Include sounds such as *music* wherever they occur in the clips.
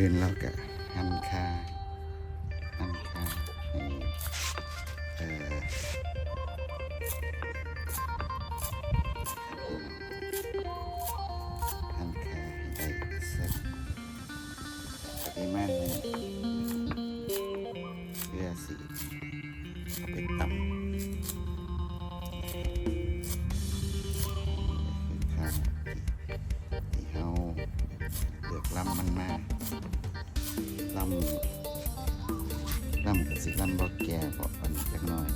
อื่นแล้วก็หันคา ลำมันมาลำลำกับสิลำบอกแก่เบอกมันจักหน้อย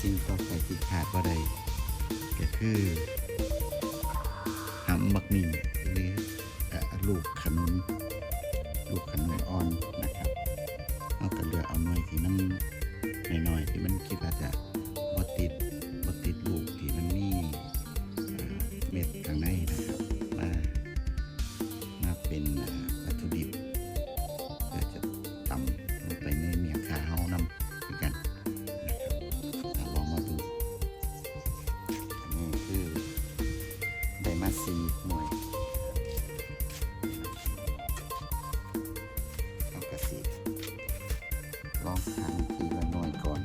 สิ่งต่อไปที่ขาดว่าใดก็คือหำมักนิ่งหรือลูกขนุน ลูกขันหน่วยอ่อนนะครับเอาแต่เลือกเอาหน่วยที่มันหน่อยๆที่มันคิดว่าจะบดติดบดติดลูก้องหันทีละหน่อยก่อน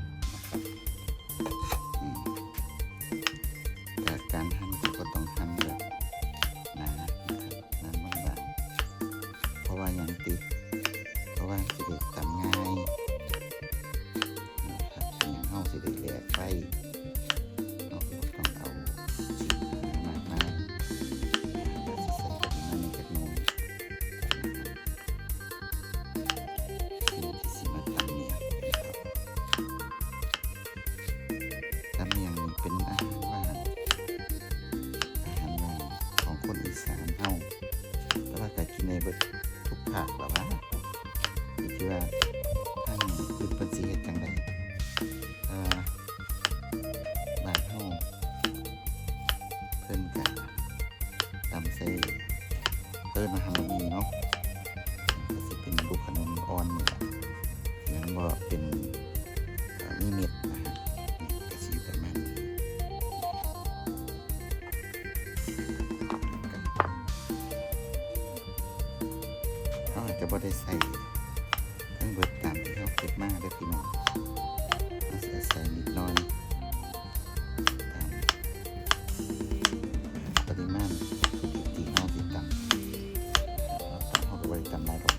เอร์มาทำนี่เนาะจะเป็นลูกขนุนอ่อนนี่แหละยังว่าเป็นนี่เม็ดนะฮะกระสีประมาณเขาอาจจะบ่ได้ใส่ทั้งเบิดตามที่เขาเก็บมาได้พี่น้องเขาจะใส่นิดน้อย my.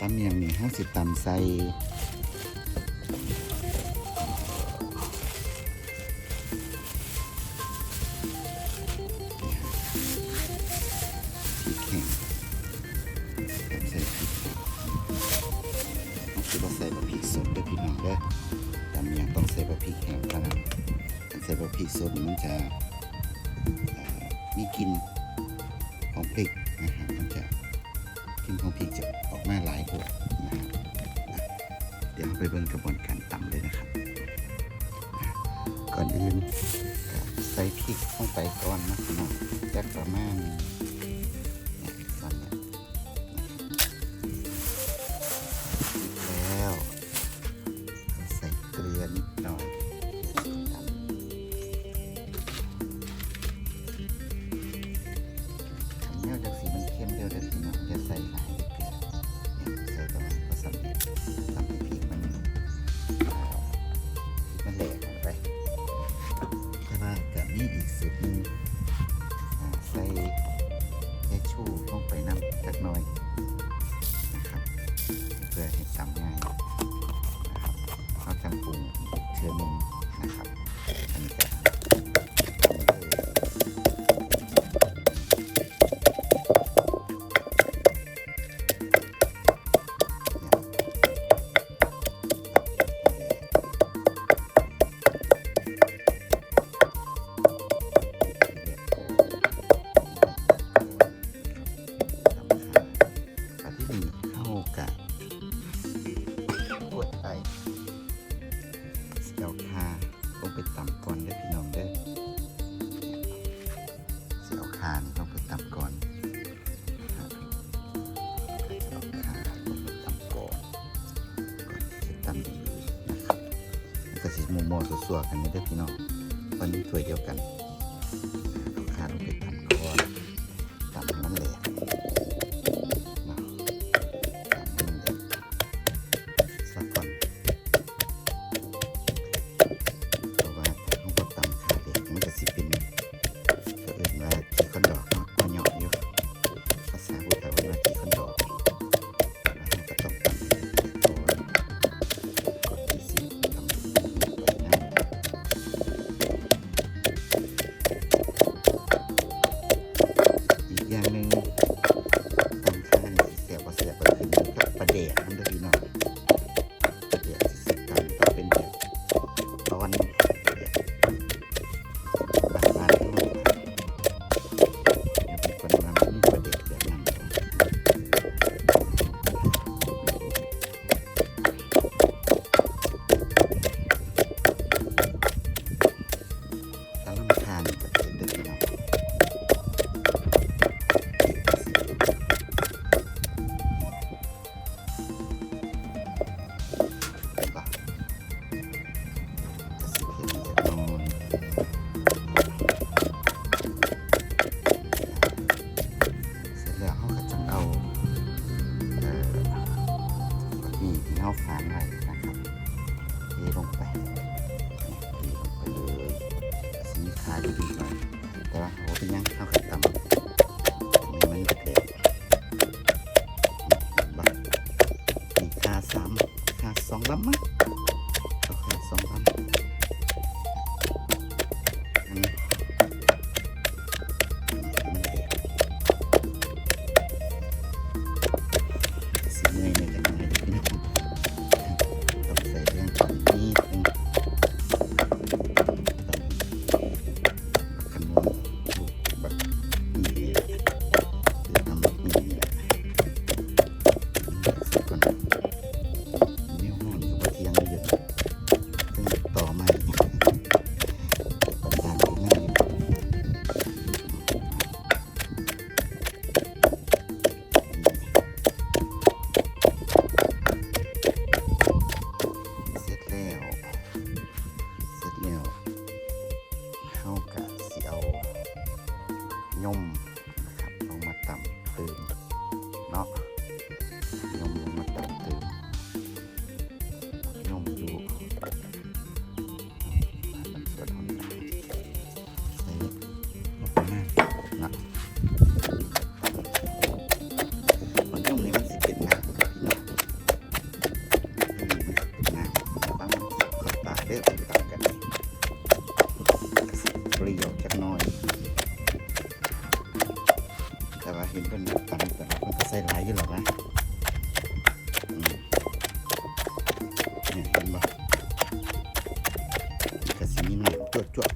ตำอยังมีห้าสิบตำใส่ใส่บะพริกสดด้วยพี่น้องเด้อตำยังต้องใส่บะพริกแห้งเท่านั้นกใส่บะพริกสดมันจะมีกลิ่นของพริกนะครับมันจะ ทิ้งของพีจะออกหน้าหลายกว่นะครับเดี๋ยวไปเบิ่งกระบวนการตำเลยนะครับ ก่อนอื่นใส่พริกลงไปก่อนนะครับจักประมาณ องไปต่ำก่อนเด้พี่น้องเด้เสียวคานี่องไปต่ำก่อนก็สีมุมมองสัวๆกันนี่ได้พี่น้องวันนี้ถ้วยเดียวกันขาลงไป สองลำมั้ง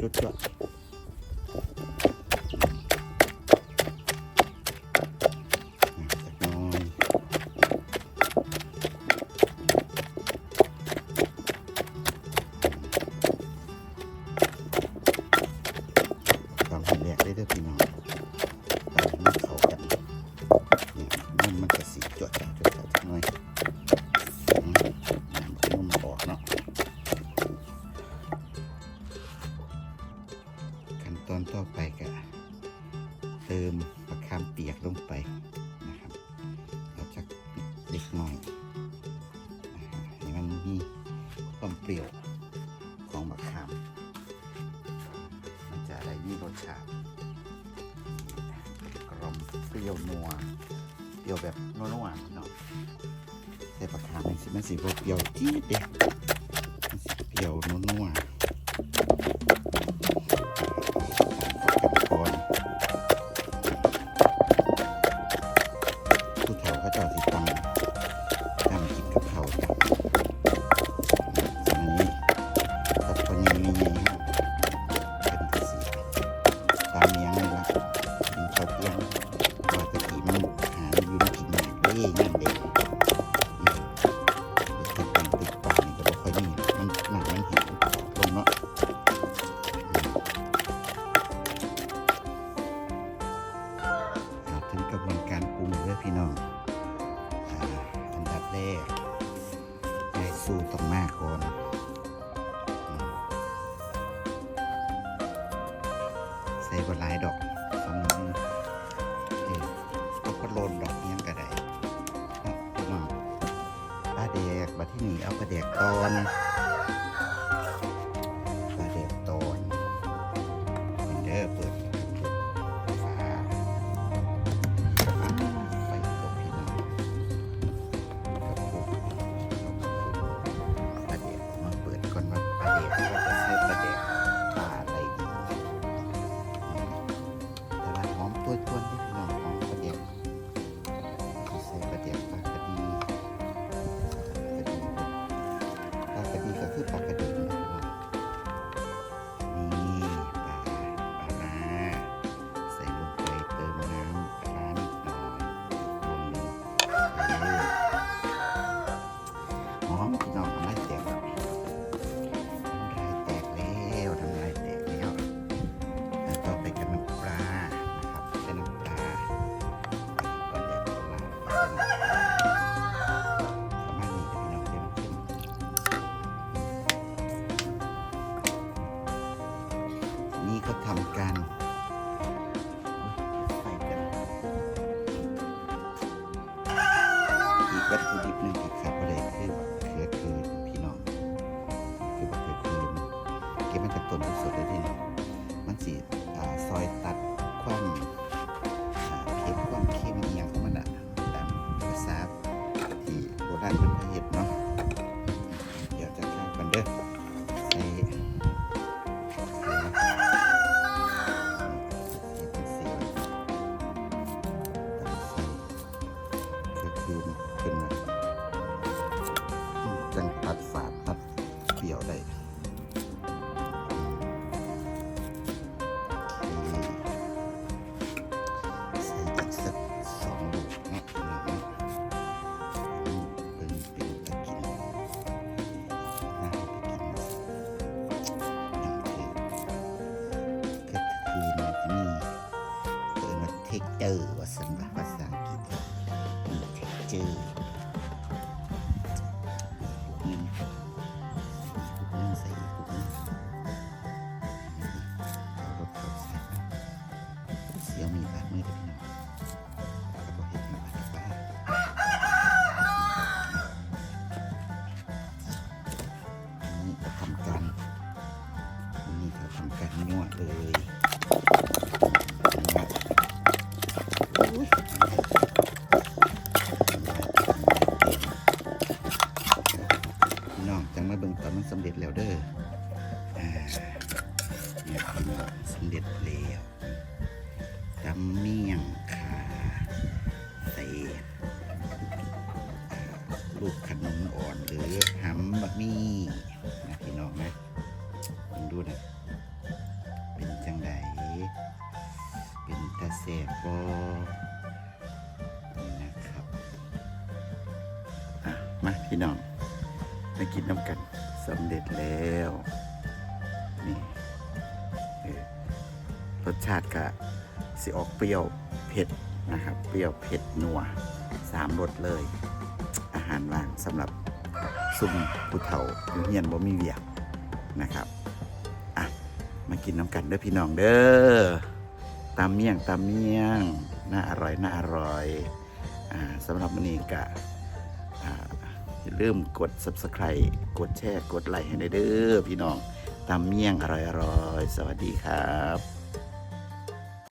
จุดละพี่น้องตอนนี้เขากันนี่นั่นมันจะสีจวด ลงอะพี่น้องใส่ปลาขามสิมันสีเปรี้ยวจี๊ดเดียวเปรี้ยวนัวๆ 一样的 บัที่นี่เอากระแดกก่อน Oh, *laughs* ね。 หำแบบนี้นะพี่น้องนะลองดูนะเป็นจังไดเป็นตาเสบบป่นะครับมาพี่น้องมากินน้ำกันสำเร็จแล้วนี่รสชาติก็สิออกเปรี้ยวเผ็ดนะครับ เปรี้ยวเผ็ดนัวสามรสเลย อาหารว่างสำหรับ ซุ่มผู้เฒ่าอยู่เฮียนบ่มีเวียกนะครับอะมากินน้ำกันเด้อพี่น้องเด้อตามเมี่ยงตามเมี่ยงน่าอร่อยน่าอร่อยอ่าสำหรับมันนี้กะอ่าอย่าลืมกด subscribe กดแชร์กดไลค์ให้ได้เด้อพี่น้องตามเมี่ยงอร่อยอร่อยสวัสดีครับ